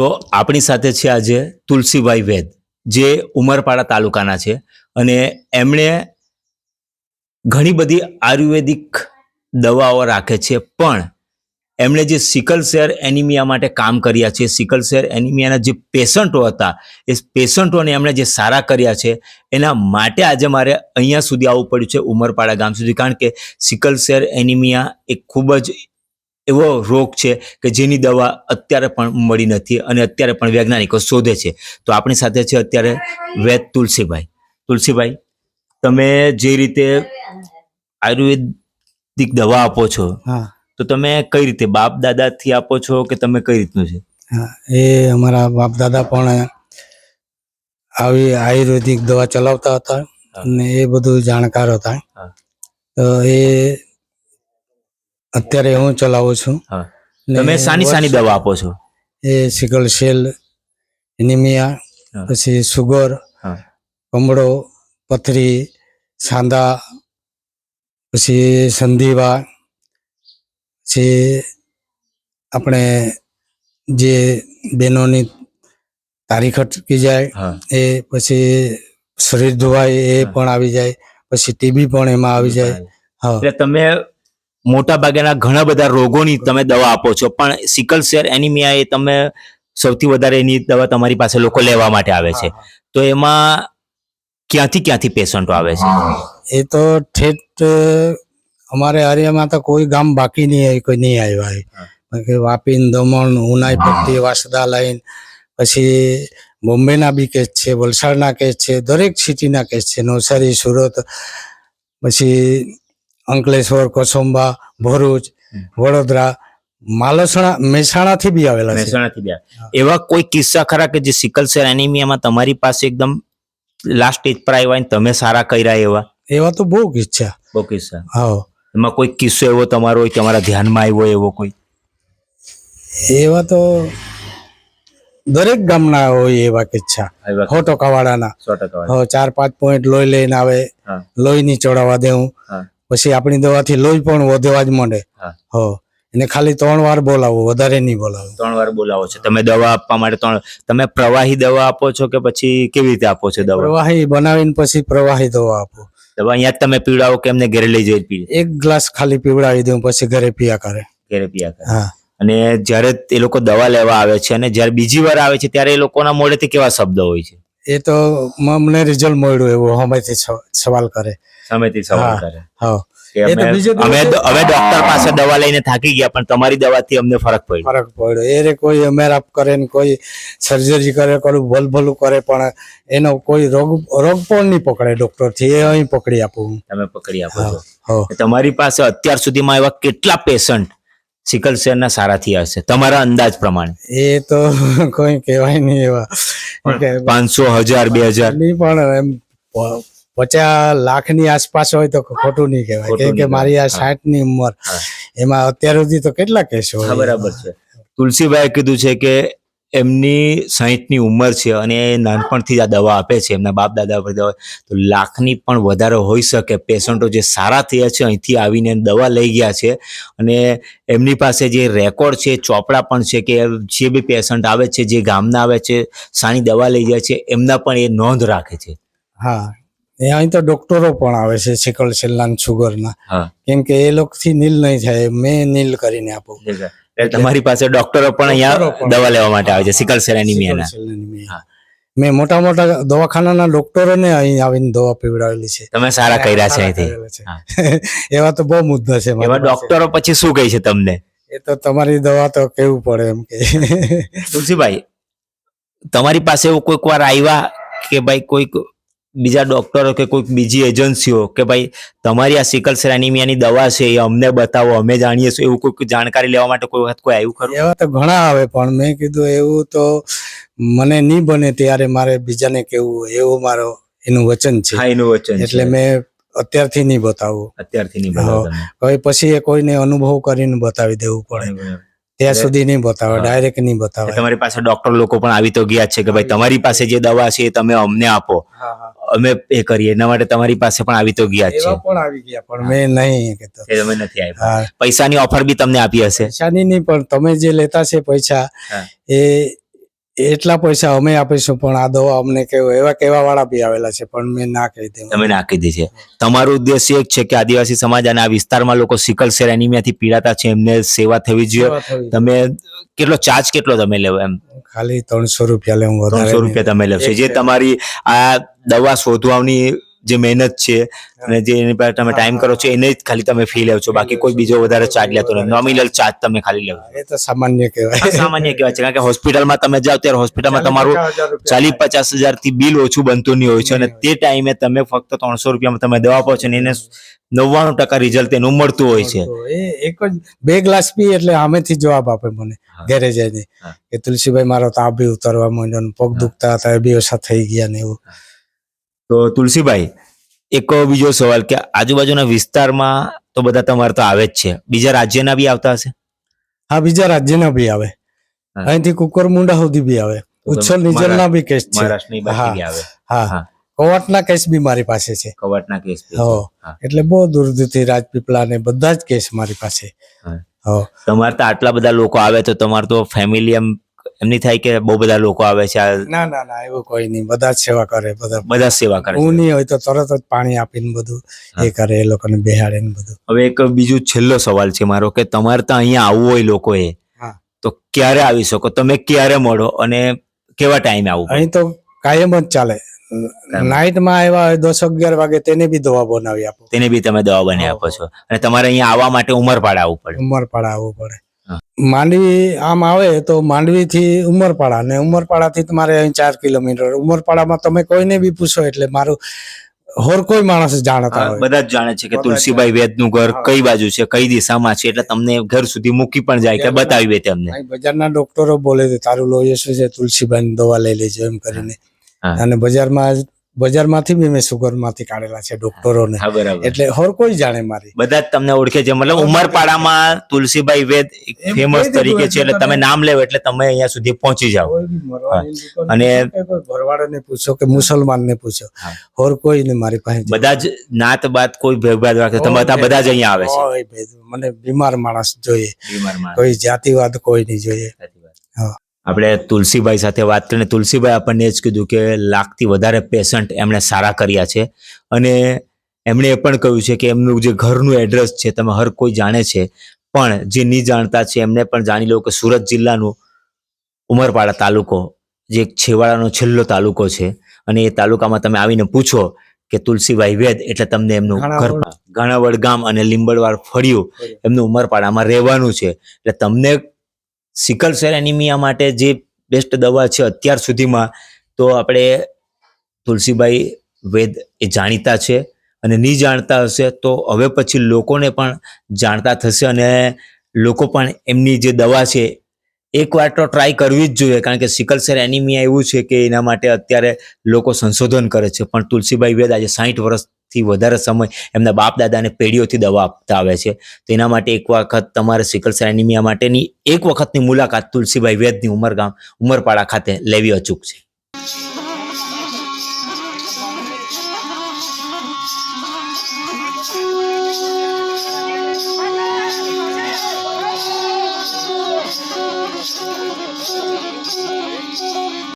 તો આપણી સાથે છે આજે તુલસીભાઈ વેદ, જે ઉમરપાડા તાલુકાના છે. અને એમણે ઘણી બધી આયુર્વેદિક દવાઓ રાખે છે, પણ એમણે જે સિકલ સેર એનિમિયા માટે કામ કર્યા છે, સિકલ સેર એનિમિયાના જે પેશન્ટો હતા, એ પેશન્ટોને એમણે જે સારા કર્યા છે, એના માટે આજે મારે અહીંયા સુધી આવવું પડ્યું છે ઉમરપાડા ગામ સુધી, કારણ કે સિકલ સેર એનિમિયા એ ખૂબ જ એવો રોગ છે કે જેની દવા અત્યારે પણ મળી નથી અને અત્યારે પણ વૈજ્ઞાનિકો શોધે છે. તો આપણી સાથે છે અત્યારે વૈદ તુલસીભાઈ. તુલસીભાઈ તમે જે રીતે આયુર્વેદિક દવા આપો છો હા. તો તમે કઈ રીતે બાપ દાદાથી આપો છો કે તમે કઈ રીતનું છે? હા એ અમારા બાપ દાદા પણ આવી આયુર્વેદિક દવા ચલાવતા હતા અને એ બધું જાણકાર હતા. તો એ અત્યારે હું ચલાવું છું. તમે સાની સાની દવા આપો છો? એ સિકલ સેલ એનિમિયા પછી સુગર કમળો પથરી સાંદા પછી સંધિવા પછી આપણે જે બહેનોની તારીખ અટકી જાય એ પછી શરીર ધોવાય એ પણ આવી જાય પછી ટીબી પણ એમાં આવી જાય. હા. એટલે તમે મોટા ભાગેના ઘણા બધા રોગોની તમે દવા આપો છો. પણ સિકલ સેર એનિમિયા એ તમે સૌથી વધારે એની દવા તમારી પાસે લોકો લેવા માટે આવે છે. તો એમાં ક્યાંથી ક્યાંથી પેશન્ટો આવે છે? એ તો ઠેઠ અમારે હરિયામાં તો કોઈ ગામ બાકી નહીં કોઈ નહીં આવ્યા. કે વાપીન દમણ ઉનાઈ પટ્ટી વાસદા લાઈન પછી બોમ્બેના બી કેસ છે વલસાડના કેસ છે દરેક સિટીના કેસ છે નવસારી સુરત પછી અંકલેશ્વર કોસંબા ભરૂચ. વડોદરા માલસણા મહેસાણાથી બી આવેલા મહેસાણાથી બે એવા કોઈ કિસ્સા ખરા કે જે સિકલ સેલ એનિમિયામાં તમારી પાસે એકદમ લાસ્ટ સ્ટેજ પર આવ્યા તમે સારા કર્યા એવા? એવા તો બહુ કિસ્સા. બહુ કિસ્સા. હા. એમાં કોઈ કિસ્સો એવો તમારો હોય તમારા ધ્યાનમાં આવ્યો એવો કોઈ? એવા તો દરેક ગામના હોય એવા કિચ્છા સો ટકા. વાળાના ચાર પાંચ પોઈન્ટ લોહી લઈને આવે લોહી ની ચડાવવા દેવું. પછી આપણી દવાથી લોહી પણ વધવા જ માંડે. હા. એને ખાલી ત્રણ વાર બોલાવો વધારે નહીં બોલાવો. ત્રણ વાર બોલાવો છો. તમે દવા આપવા માટે ત્રણ તમે પ્રવાહી દવા આપો છો કે પછી કેવી રીતે આપો છો દવા? પ્રવાહી બનાવીને પછી પ્રવાહી દવા આપો. દવા અહીંયા જ તમે પીવડાવો કે એમને ઘરે લઈ જઈ પી એક ગ્લાસ ખાલી પીવડાવી દઉં પછી ઘરે પીયા કરે. ઘરે પીયા કરે. હા. અને જ્યારે એ લોકો દવા લેવા આવે છે અને જ્યારે બીજી વાર આવે છે ત્યારે એ લોકોના મોઢેથી કેવા શબ્દ હોય છે? એ તો મ- અમને રિઝલ્ટ મળ્યું એવું હમેથી સવાલ કરે. સામેથી સવાલ કરે. હા. અમે અમે ડોક્ટર પાસે દવા લઈને થાકી ગયા પણ તમારી દવાથી અમને ફરક પડ્યો. ફરક પડ્યો. એ રે કોઈ અમેરાપ કરે ને કોઈ સર્જરી કરે કોઈ ભલ ભલું કરે પણ એનો કોઈ રોગ રોગ પણ નહીં પકડે ડોક્ટરથી. એ અહીં પકડી આપું તમે પકડી આપો હા તમારી પાસે અત્યાર સુધીમાં એવા કેટલા પેશન્ટ સિકલ સેલના સારાથી હશે? તમારા અંદાજ પ્રમાણે. એ તો કોઈ કહેવાય નહીં એવા. પાંચસો હજાર બે હજાર. નહીં પણ એમ પચાસ લાખની આસપાસ હોય તો ખોટું નહીં કહેવાય. કેમ કે મારી આ. સાઠની ઉંમર એમાં અત્યાર સુધી તો કેટલા કેસો બરાબર છે. તુલસીભાઈ કીધું છે કે એમની સાહીઠની ઉંમર છે અને એ નાનપણથી જ આ દવા આપે છે એમના બાપ દાદા પર દવા તો લાખની પણ વધારે હોઈ શકે. પેશન્ટો જે સારા થયા છે અહીંથી આવીને દવા લઈ ગયા છે અને એમની પાસે જે રેકોર્ડ છે ચોપડા પણ છે કે જે બી પેશન્ટ આવે છે જે ગામના આવે છે સાની દવા લઈ જાય છે એમના પણ એ નોંધ રાખે છે. હા. એ અહીં તો ડોક્ટરો પણ આવે છે સિકલ સેલના સુગરના કેમ કે એ લોકોથી નીલ નહીં થાય મેં નીલ કરીને આપું. તમારી પાસે ડોક્ટરો પણ અહીંયા દવા લેવા માટે આવે છે સિકલ સેલ એનિમિયાના. મેં મોટા મોટા દવાખાનાના ડોક્ટરોને અહીં આવીને દવા પીવડાવેલી છે. તમે સારા કર્યા છે અહીંથી. એવા તો બહુ મુદ્દા છે એવા ડોક્ટરો પછી શું કહે છે તમને? એ તો તમારી દવા તો કેવું પડે એમ કે. તુલસીભાઈ તમારી પાસે એવું કોઈક વાર આવ્યા કે ભાઈ કોઈક બીજા ડોક્ટરો કે કોઈક બીજી એજન્સીઓ કે ભાઈ તમારી આ સિકલ સેલ એનિમિયાની દવા છે એ અમને બતાવો અમે જાણીએ છીએ એવું કોઈક જાણકારી લેવા માટે કોઈ વખત કોઈ આવ્યું ખરું? એવા તો ઘણા આવે પણ મેં કીધું એવું તો મને નહીં બને ત્યારે મારે બીજાને કેવું એવું મારો એનું વચન છે. હા એનું વચન એટલે મેં અત્યારથી નહીં બતાવું. અત્યારથી નહીં બતાવો હવે પછી એ કોઈને અનુભવ કરીને બતાવી દેવું પડે. ત્યાં સુધી નહીં બતાવે. ડાયરેક્ટ નહીં બતાવે. તમારી પાસે ડોક્ટર લોકો પણ આવી તો ગયા છે કે ભાઈ તમારી પાસે જે દવા છે એ તમે અમને આપો. અમે એ કરીએ. એના માટે તમારી પાસે પણ આવી તો ગયા છે. પણ આવી ગયા પણ મેં નહીં કહેતો એ તમે નથી આવ્યા. પૈસાની ઓફર બી તમને આપી હશે. પૈસાની નહીં પણ તમે જે લેતા છે પૈસા એ એટલા પૈસા અમે આપીશું પણ આ દવા અમને કેવું એવા કેવા વાળા બી આવેલા છે પણ મેં ના કહી દઉં તમે નાખી દીધી છે. તમારો ઉદ્દેશ્ય એક છે કે આદિવાસી સમાજ અને આ વિસ્તારમાં લોકો સિકલ સેલ એનિમિયાથી પીડાતા છે એમને સેવા થવી જોઈએ. તમે કેટલો ચાર્જ કેટલો તમે લેવો એમ? ખાલી ત્રણસો રૂપિયા લે હું વધારે ત્રણસો રૂપિયા તમે લેશો. જે તમારી આ દવા શોધવાની જે મહેનત છે અને જે એની પર તમે ટાઈમ કરો છો એને જ ખાલી તમે ફી લેવ છો. બાકી કોઈ બીજો વધારે ચાર્જ લેતો નથી. નોમિનલ ચાર્જ તમે ખાલી લેવો એ તો સામાન્ય કહેવાય. સામાન્ય કહેવાય છે. કારણ કે હોસ્પિટલમાં તમે જાઓ ત્યારે હોસ્પિટલમાં તમારું ચાલીસ પચાસ હજારથી બિલ ઓછું બનતું નહીં હોય છે. અને તે ટાઈમે તમે ફક્ત ત્રણસો રૂપિયામાં તમે દવા આપો છો ને એને નવ્વાણું ટકા રિઝલ્ટ એનું મળતું હોય છે. એક જ બે ગ્લાસ પી એટલે સામેથી જવાબ આપે મને. ઘરે જઈને. કે તુલસીભાઈ મારો તાપ બી ઉતરવા માંડ્યો પગ દુખતા હતા એ બી ઓછા થઈ ગયા ને એવું. તો તુલસીભાઈ એક બીજો સવાલ કે આજુબાજુના વિસ્તારમાં તો બધા તમારે તો આવે જ છે. બીજા રાજ્યના બી આવતા હશે? હા બીજા રાજ્યના બી આવે. અહીંથી અહીંથી કુકરમુંડા સુધી બી આવે. ઉચ્છલ નીચલના બી કેસ છે. આવે. હા. હા. કોવાટના કેસ બી મારી પાસે છે. કવાટના કેસ હો. હા. એટલે બહુ દૂર દૂરથી રાજપીપળા ને બધા જ કેસ મારી પાસે. હો. તમારે તો આટલા બધા લોકો આવે તો તમારે તો ફેમિલી એમ એમની થાય કે બહુ બધા લોકો આવે છે ના ના ના એવું કોઈ નહીં. બધા સેવા કરે બધા બધા સેવા કરે હું નહીં હોય તો તરત જ પાણી આપીને બધું એ કરે એ લોકોને બેહાડે ને બધું. હવે એક બીજું છેલ્લો સવાલ છે મારો કે તમારે તો અહીંયા આવવું હોય લોકોએ. તો ક્યારે આવી શકો? તમે ક્યારે મળો અને કેવા ટાઈમે આવું અહીં તો કાયમ જ ચાલે. નાઇટમાં આવ્યા હોય દસ અગિયાર વાગે તેને બી દવા બનાવી આપો. તેને બી તમે દવા બની આપો છો. અને તમારે અહીંયા આવવા માટે ઉમરપાડા આવવું પડે. ઉમરપાડા આવવું પડે. માંડવી આમ આવે તો માંડવી થી ઉમરપાડા ને ઉમરપાડા થી તમારે અહીં ચાર કિલોમીટર. ઉમરપાડામાં તમે કોઈને બી પૂછો એટલે મારું હોર કોઈ માણસ જાણતા હોય. બધા જ જાણે છે કે તુલસીભાઈ વેદનું ઘર કઈ બાજુ છે કઈ દિશામાં છે એટલે તમને ઘર સુધી મૂકી પણ જાય કે બતાવી દે તમને. બજારના ડોક્ટરો બોલે છે તારું લોહી શું છે? તુલસીભાઈ દવા લઈ લેજો એમ કરીને. અને બજારમાં બજારમાંથી બી મેં સુગરમાંથી કાઢેલા છે ડોક્ટરોને. એટલે હોર કોઈ જાણે મારી. બધા જ તમને ઓળખે છે. મતલબ ઉમરપાડામાં તુલસીભાઈ વેદ ફેમસ તરીકે છે. એટલે તમે નામ લેવો એટલે તમે અહીંયા સુધી પહોંચી જાઓ. અને- ભરવાડને પૂછો કે મુસલમાનને પૂછો. હોર કોઈ ને મારી પાસે બધા જ નાત બાત કોઈ ભેદભાદ રાખે તમે બધા બધા જ અહીંયા આવે છે. મને બીમાર માણસ જોઈએ. કોઈ જાતિવાદ કોઈ નહીં જોઈએ હા. આપણે તુલસીભાઈ સાથે વાત કરીને તુલસીભાઈ આપણને એ જ કીધું કે લાખથી વધારે પેશન્ટ એમણે સારા કર્યા છે. અને એમણે એ પણ કહ્યું છે કે એમનું જે ઘરનું એડ્રેસ છે તમે હર કોઈ જાણે છે પણ જે નહીં જાણતા છે એમને પણ જાણી લો કે સુરત જિલ્લાનું ઉમરપાડા તાલુકો જે એક છેવાડાનો છેલ્લો તાલુકો છે. અને એ તાલુકામાં તમે આવીને પૂછો કે તુલસીભાઈ વેદ એટલે તમને એમનું ઘર. ઘાણાવડ ગામ અને લીંબડવાડ ફળિયું. એમનું ઉમરપાડામાં રહેવાનું છે. એટલે તમને સિકલ સેલ એનિમિયા માટે જે બેસ્ટ દવા છે અત્યાર સુધીમાં, તો આપણે તુલસીભાઈ વેદ એ જાણીતા છે અને નહીં જાણતા હશે તો હવે પછી લોકોને પણ જાણતા થશે અને લોકો પણ એમની જે દવા છે, એકવાર તો ટ્રાય કરવી જ જોઈએ, કારણ કે સિકલ સેલ એનિમિયા એવું છે કે એના માટે અત્યારે લોકો સંશોધન કરે છે. પણ તુલસીભાઈ વેદ આજે સાહીઠ વર્ષથી વધારે સમય એમના બાપ દાદાને પેઢીઓથી દવા આપતા આવે છે. તો એના માટે એક વખત તમારે સિકલ સેલ એનિમિયા માટેની એક વખતની મુલાકાત તુલસીભાઈ વેદની ઉમરગામ, ઉમરપાડા ખાતે લેવી અચૂક છે.